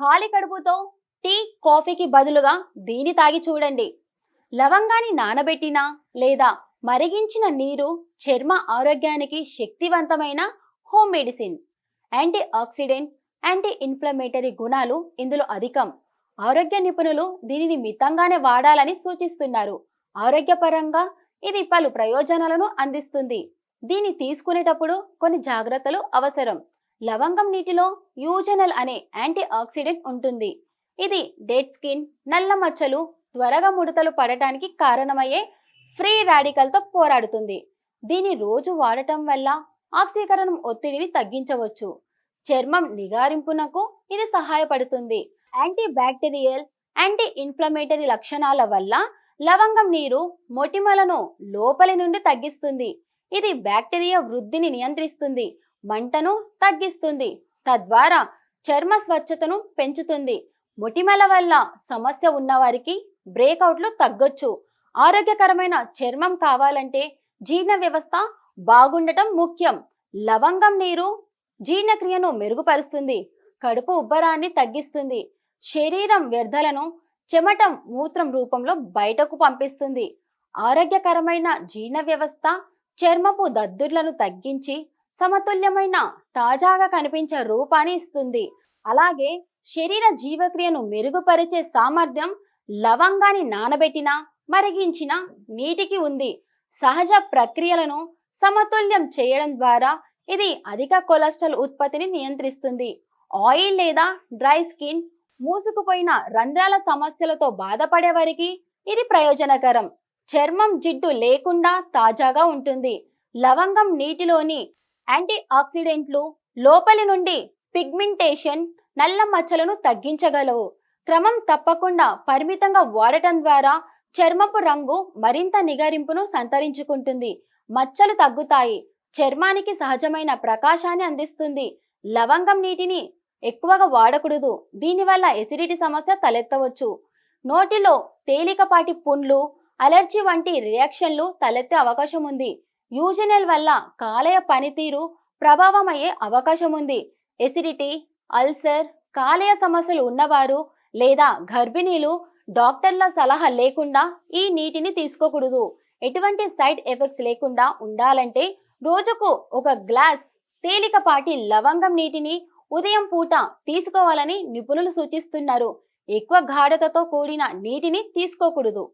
ఖాళీ కడుపుతో టీ కాఫీకి బదులుగా దీని తాగి చూడండి. లవంగాన్ని నానబెట్టిన లేదా మరిగించిన నీరు చర్మ ఆరోగ్యానికి శక్తివంతమైన home medicine. Antioxidant anti inflammatory గుణాలు ఇందులో అధికం. ఆరోగ్య నిపుణులు దీనిని మితంగానే వాడాలని సూచిస్తున్నారు. ఆరోగ్యపరంగా ఇది పలు ప్రయోజనాలను అందిస్తుంది. దీన్ని తీసుకునేటప్పుడు కొన్ని జాగ్రత్తలు అవసరం. లవంగం నీటిలో యూజనల్ అనే యాంటీ ఆక్సిడెంట్ ఉంటుంది. ఇది డెడ్ స్కిన్ నల్ల మచ్చలు త్వరగా ముడతలు పడటానికి కారణమయ్యే ఫ్రీ రాడికల్తో పోరాడుతుంది. దీని రోజు వాడటం వల్ల ఆక్సీకరణం ఒత్తిడిని తగ్గించవచ్చు. చర్మం నిగారింపునకు ఇది సహాయపడుతుంది. యాంటీ బ్యాక్టీరియల్ యాంటీ ఇన్ఫ్లమేటరీ లక్షణాల వల్ల లవంగం నీరు మొటిమలను లోపలి నుండి తగ్గిస్తుంది. ఇది బ్యాక్టీరియా వృద్ధిని నియంత్రిస్తుంది. మంటను తగ్గిస్తుంది. తద్వారా చర్మ స్వచ్ఛతను పెంచుతుంది. మొటిమల వల్ల సమస్య ఉన్నవారికి బ్రేక్అవుట్లు తగ్గొచ్చు. ఆరోగ్యకరమైన చర్మం కావాలంటే జీర్ణ వ్యవస్థ బాగుండటం ముఖ్యం. లవంగం నీరు జీర్ణక్రియను మెరుగుపరుస్తుంది. కడుపు ఉబ్బరాన్ని తగ్గిస్తుంది. శరీరం వ్యర్థలను చెమటం మూత్రం రూపంలో బయటకు పంపిస్తుంది. ఆరోగ్యకరమైన జీర్ణ వ్యవస్థ చర్మపు దద్దుర్లను తగ్గించి సమతుల్యమైన తాజాగా కనిపించే రూపాన్ని ఇస్తుంది. అలాగే శరీర జీవక్రియను మెరుగుపరిచే సామర్థ్యం లవంగాన్ని నానబెట్టిన మరిగించిన నీటికి ఉంది. సహజ ప్రక్రియలను సమతుల్యం చేయడం ద్వారా ఇది అధిక కొలెస్ట్రాల్ ఉత్పత్తిని నియంత్రిస్తుంది. ఆయిల్ లేదా డ్రై స్కిన్ మూసుకుపోయిన రంధ్రాల సమస్యలతో బాధపడే వారికి ఇది ప్రయోజనకరం. చర్మం జిడ్డు లేకుండా తాజాగా ఉంటుంది. లవంగం నీటిలోని యాంటీ ఆక్సిడెంట్లు లోపలి నుండి పిగ్మెంటేషన్ నల్ల మచ్చలను తగ్గించగలవు. క్రమం తప్పకుండా పరిమితంగా వాడటం ద్వారా చర్మపు రంగు మరింత నిగరింపును సంతరించుకుంటుంది. మచ్చలు తగ్గుతాయి. చర్మానికి సహజమైన ప్రకాశాన్ని అందిస్తుంది. లవంగం నీటిని ఎక్కువగా వాడకూడదు. దీనివల్ల ఎసిడిటీ సమస్య తలెత్తవచ్చు. నోటిలో తేలికపాటి పుండ్లు అలర్జీ వంటి రియాక్షన్లు తలెత్తే అవకాశం ఉంది. యూజనల్ వల్ల కాలేయ పనితీరు ప్రభావం అయ్యే అవకాశం ఉంది ఎసిడిటీ అల్సర్ కాలేయ సమస్యలు ఉన్నవారు లేదా గర్భిణీలు డాక్టర్ల సలహా లేకుండా ఈ నీటిని తీసుకోకూడదు. ఎటువంటి సైడ్ ఎఫెక్ట్స్ లేకుండా ఉండాలంటే రోజుకు ఒక గ్లాస్ తేలికపాటి లవంగం నీటిని ఉదయం పూట తీసుకోవాలని నిపుణులు సూచిస్తున్నారు. ఎక్కువ గాఢతతో కూడిన నీటిని తీసుకోకూడదు.